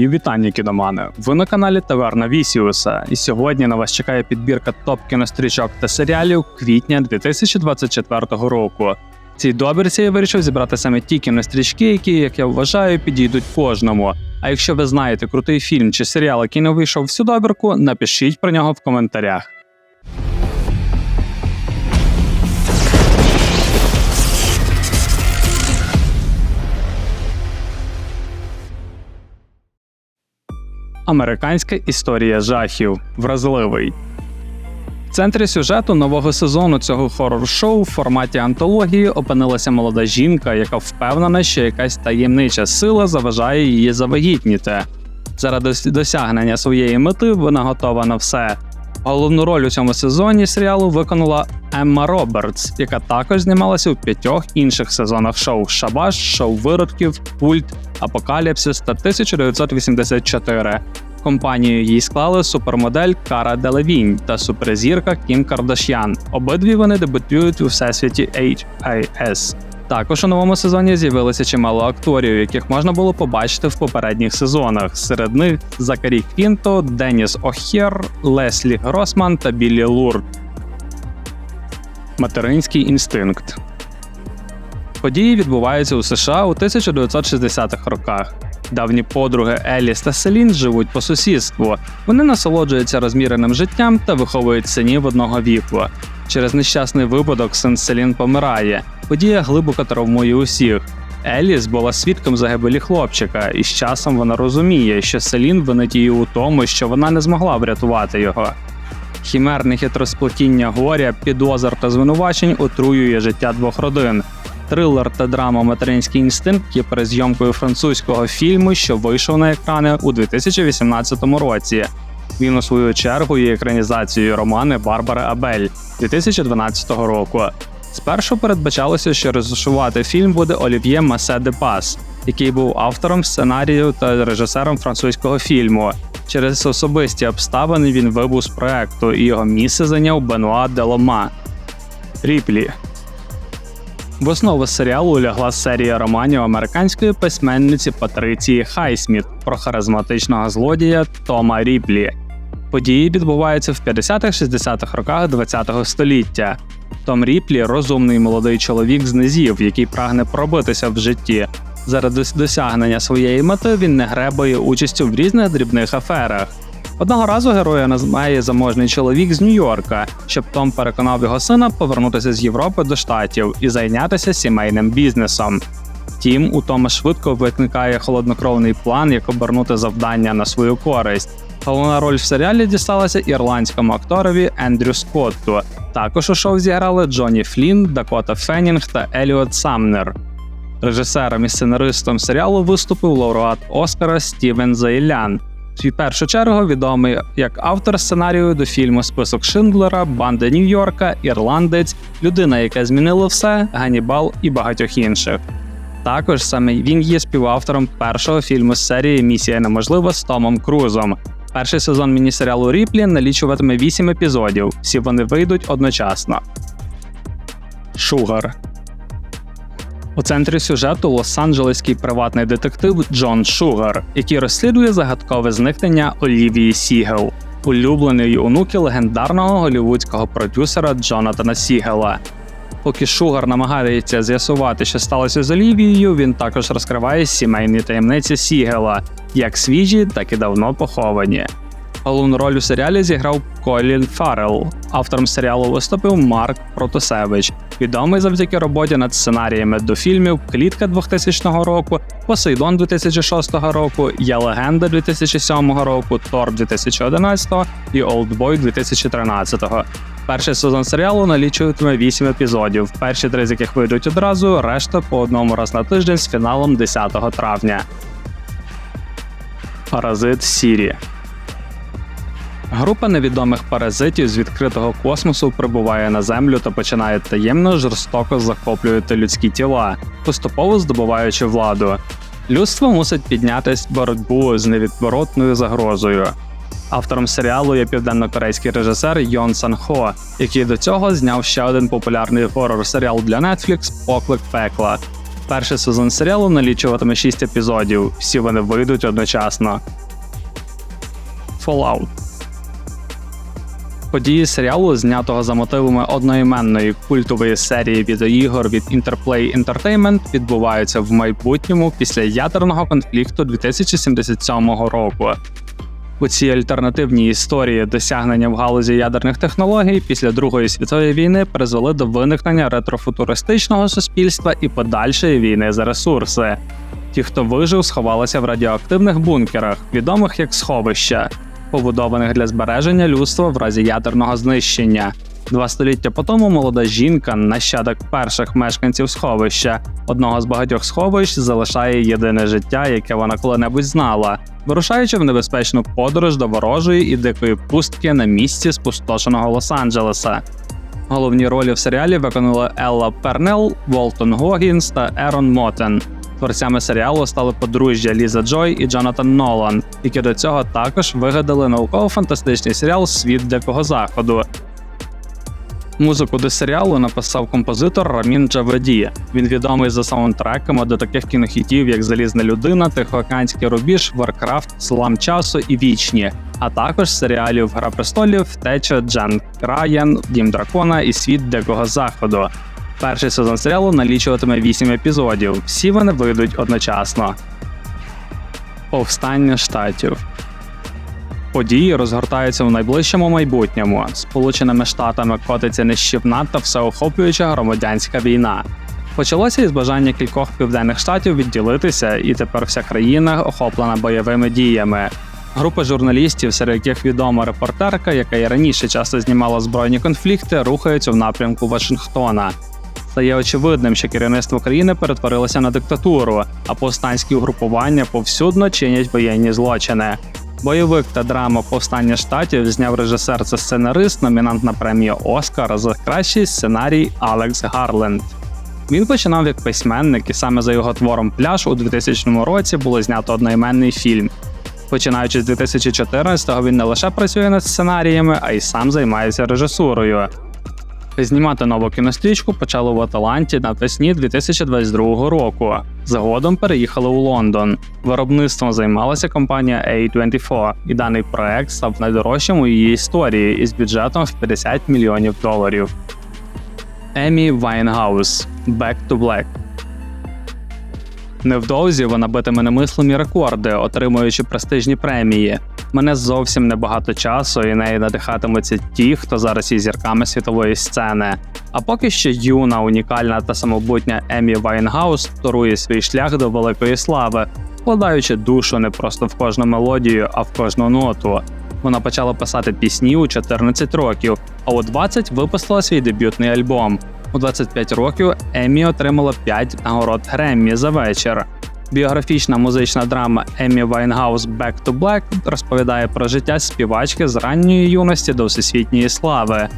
Мої вітання кіномани. Ви на каналі Таверна Вісіуса, і сьогодні на вас чекає підбірка топ кінострічок та серіалів квітня 2024 року. Цій добірці я вирішив зібрати саме ті кінострічки, які, як я вважаю, підійдуть кожному. А якщо ви знаєте крутий фільм чи серіал, який не вийшов в цю добірку, напишіть про нього в коментарях. Американська історія жахів. Вразливий. В центрі сюжету нового сезону цього хорор-шоу в форматі антології опинилася молода жінка, яка впевнена, що якась таємнича сила заважає її завагітніти. Заради досягнення своєї мети вона готова на все. Головну роль у цьому сезоні серіалу виконала Емма Робертс, яка також знімалася у п'ятьох інших сезонах шоу Шабаш, шоу виродків, Культ, Апокаліпсис та 1984. Компанію їй склали супермодель Кара Делевінь та суперзірка Кім Кардашян. Обидві вони дебютують у всесвіті HIS. Також у новому сезоні з'явилося чимало акторів, яких можна було побачити в попередніх сезонах. Серед них Закарі Квінто, Деніс Охєр, Леслі Гросман та Біллі Лурд. Материнський інстинкт. Події відбуваються у США у 1960-х роках. Давні подруги Еліс та Селін живуть по сусідству. Вони насолоджуються розміреним життям та виховують синів одного віку. Через нещасний випадок син Селін помирає. Подія глибоко травмує усіх. Еліс була свідком загибелі хлопчика, і з часом вона розуміє, що Селін винить її у тому, що вона не змогла врятувати його. Хімерне хитросплетіння горя, підозр та звинувачень отруює життя двох родин. Трилер та драма Материнський інстинкт є перезйомкою французького фільму, що вийшов на екрани у 2018 році. Він у свою чергу є екранізацією романи Барбари Абель 2012 року. Спершу передбачалося, що розшувати фільм буде Олів'є Масе де Пас, який був автором сценарію та режисером французького фільму. Через особисті обставини він вибув з проекту, і його місце зайняв Бенуа Делома. Ріплі в основу серіалу лягла серія романів американської письменниці Патриції Хайсміт про харизматичного злодія Тома Ріплі. Події відбуваються в 50-60-х роках ХХ століття. Том Ріплі розумний молодий чоловік з низів, який прагне пробитися в житті. Заради досягнення своєї мети він не гребує участю в різних дрібних аферах. Одного разу героя називає заможний чоловік з Нью-Йорка, щоб Том переконав його сина повернутися з Європи до штатів і зайнятися сімейним бізнесом. Втім, у Тома швидко викликає холоднокровний план, як обернути завдання на свою користь. Головна роль в серіалі дісталася ірландському акторові Ендрю Скотту. Також у шоу зіграли Джонні Флін, Дакота Феннінг та Еліот Самнер. Режисером і сценаристом серіалу виступив лауреат Оскара Стівен Зайлян. В першу чергу відомий як автор сценарію до фільму Список Шиндлера, Банда Нью-Йорка, Ірландець, людина, яка змінила все, Ганібал і багатьох інших. Також саме він є співавтором першого фільму з серії Місія неможлива з Томом Крузом. Перший сезон міні-серіалу Ріплі налічуватиме 8 епізодів. Всі вони вийдуть одночасно. Шугар у центрі сюжету лос-анджелеський приватний детектив Джон Шугар, який розслідує загадкове зникнення Олівії Сігел, улюбленої онуки легендарного голівудського продюсера Джонатана Сігела. Поки Шугар намагається з'ясувати, що сталося з Олівією, він також розкриває сімейні таємниці Сігела, як свіжі, так і давно поховані. Головну роль у серіалі зіграв Колін Фаррелл. Автором серіалу виступив Марк Протосевич, відомий завдяки роботі над сценаріями до фільмів Клітка 2000 року, Посейдон 2006 року, Я легенда 2007 року, Тор 2011 і Олдбой 2013. Перший сезон серіалу налічуватиме 8 епізодів, перші три з яких вийдуть одразу, решта по одному раз на тиждень з фіналом 10 травня. Паразит Сірі Група невідомих паразитів з відкритого космосу прибуває на землю та починає таємно жорстоко захоплювати людські тіла, поступово здобуваючи владу. Людство мусить піднятись боротьбу з невідворотною загрозою. Автором серіалу є південно-корейський режисер Йон Сан Хо, який до цього зняв ще один популярний хорор серіал для Netflix Поклик пекла. Перший сезон серіалу налічуватиме 6 епізодів, всі вони вийдуть одночасно. Fallout Події серіалу, знятого за мотивами одноіменної культової серії відеоігор від Interplay Entertainment, відбуваються в майбутньому після ядерного конфлікту 2077 року. У цій альтернативній історії досягнення в галузі ядерних технологій після Другої світової війни призвели до виникнення ретрофутуристичного суспільства і подальшої війни за ресурси. Ті, хто вижив, сховалися в радіоактивних бункерах, відомих як сховища, побудованих для збереження людства в разі ядерного знищення. Два століття по тому молода жінка, нащадок перших мешканців сховища, одного з багатьох сховищ, залишає єдине життя, яке вона коли-небудь знала, вирушаючи в небезпечну подорож до ворожої і дикої пустки на місці спустошеного Лос-Анджелеса. Головні ролі в серіалі виконали Елла Пернел, Волтон Гогінс та Ерон Мотен. Творцями серіалу стали подружжя Ліза Джой і Джонатан Нолан, які до цього також вигадали науково-фантастичний серіал Світ Дикого Заходу. Музику до серіалу написав композитор Рамін Джаведі. Він відомий за саундтреками до таких кінохітів, як Залізна людина, Тихоокеанський рубіж, Варкрафт, Слам часу і Вічні, а також серіалів Гра престолів, Втеча, Джан Райан, Дім Дракона і Світ Дикого Заходу. Перший сезон серіалу налічуватиме 8 епізодів. Всі вони вийдуть одночасно. Повстання штатів. Події розгортаються в найближчому майбутньому. Сполученими Штатами котиться нищівна та всеохоплююча громадянська війна. Почалося із бажання кількох південних штатів відділитися, і тепер вся країна охоплена бойовими діями. Група журналістів, серед яких відома репортерка, яка і раніше часто знімала збройні конфлікти, рухаються в напрямку Вашингтона. Стає очевидним, що керівництво країни перетворилося на диктатуру, а повстанські угрупування повсюдно чинять воєнні злочини. Бойовик та драма Повстання штатів зняв режисер та сценарист, номінант на премію Оскар за кращий сценарій Алекс Гарленд. Він починав як письменник, і саме за його твором Пляж у 2000 році було знято одноіменний фільм. Починаючи з 2014-го він не лише працює над сценаріями, а й сам займається режисурою. Знімати нову кінострічку почали в Аталанті навесні 2022 року. Згодом переїхали у Лондон. Виробництвом займалася компанія A24, і даний проект став найдорожчим у її історії із бюджетом в 50 мільйонів доларів. Емі Вайнгаус Back to Black Невдовзі вона битиме немислимі рекорди, отримуючи престижні премії. Мене зовсім небагато часу, і неї надихатимуться ті, хто зараз є зірками світової сцени. А поки що юна, унікальна та самобутня Емі Вайнгаус торує свій шлях до великої слави, вкладаючи душу не просто в кожну мелодію, а в кожну ноту. Вона почала писати пісні у 14 років, а у 20 випустила свій дебютний альбом. У 25 років Емі отримала 5 нагород Греммі за вечір. Біографічна музична драма Емі Вайнгаус «Back to Black» розповідає про життя співачки з ранньої юності до всесвітньої слави.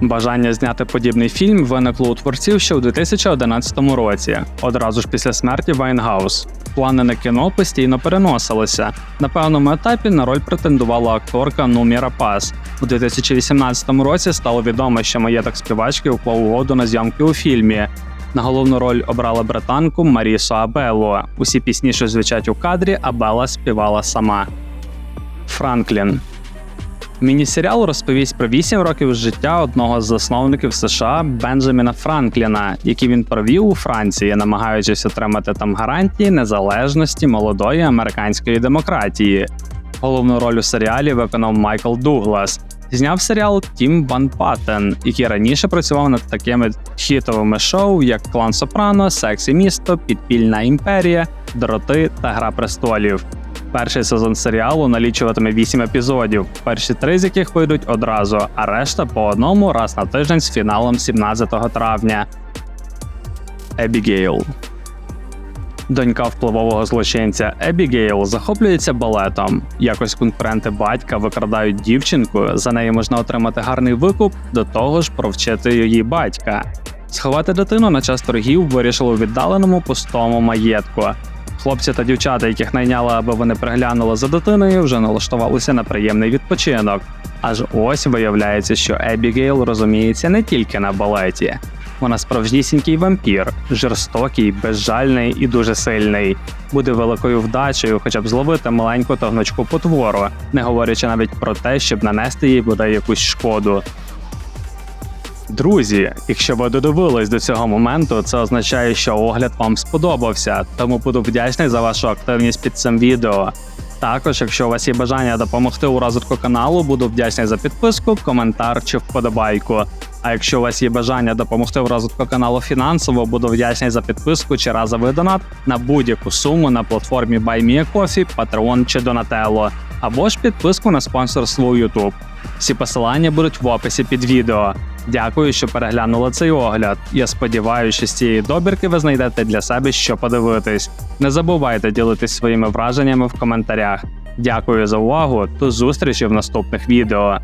Бажання зняти подібний фільм виникло у творців ще у 2011 році, одразу ж після смерті Вайнгаус. Плани на кіно постійно переносилися. На певному етапі на роль претендувала акторка Нумі Пас. У 2018 році стало відомо, що маєток співачки уклав угоду на зйомки у фільмі. На головну роль обрала британку Марісу Абеллу. Усі пісні, що звучать у кадрі, Абела співала сама. Франклін Міні-серіал розповість про 8 років життя одного з засновників США Бенджаміна Франкліна, які він провів у Франції, намагаючись отримати там гарантії незалежності молодої американської демократії. Головну роль у серіалі виконав Майкл Дуглас. Зняв серіал Тім Ван Паттен, який раніше працював над такими хітовими шоу, як Клан Сопрано, Сексі місто, Підпільна імперія, Дроти та Гра престолів. Перший сезон серіалу налічуватиме 8 епізодів, перші три з яких вийдуть одразу, а решта по одному раз на тиждень з фіналом 17 травня. Ебігейл Донька впливового злочинця Ебігейл захоплюється балетом. Якось конкуренти батька викрадають дівчинку, за неї можна отримати гарний викуп, до того ж провчити її батька. Сховати дитину на час торгів вирішили у віддаленому пустому маєтку. Хлопці та дівчата, яких найняли, аби вони приглянули за дитиною, вже налаштувалися на приємний відпочинок. Аж ось виявляється, що Ебігейл розуміється не тільки на балеті. Вона справжнісінький вампір, жорстокий, безжальний і дуже сильний. Буде великою вдачею, хоча б зловити маленьку та гнучку потвору, не говорячи навіть про те, щоб нанести їй бодай якусь шкоду. Друзі, якщо ви додивились до цього моменту, це означає, що огляд вам сподобався, тому буду вдячний за вашу активність під цим відео. Також, якщо у вас є бажання допомогти у розвитку каналу, буду вдячний за підписку, коментар чи вподобайку. А якщо у вас є бажання допомогти в розвитку каналу фінансово, буду вдячний за підписку чи разовий донат на будь-яку суму на платформі BuyMeACoffee, Patreon чи Donatello, або ж підписку на спонсорство YouTube. Всі посилання будуть в описі під відео. Дякую, що переглянули цей огляд. Я сподіваюся, що з цієї добірки ви знайдете для себе що подивитись. Не забувайте ділитись своїми враженнями в коментарях. Дякую за увагу. До зустрічі в наступних відео.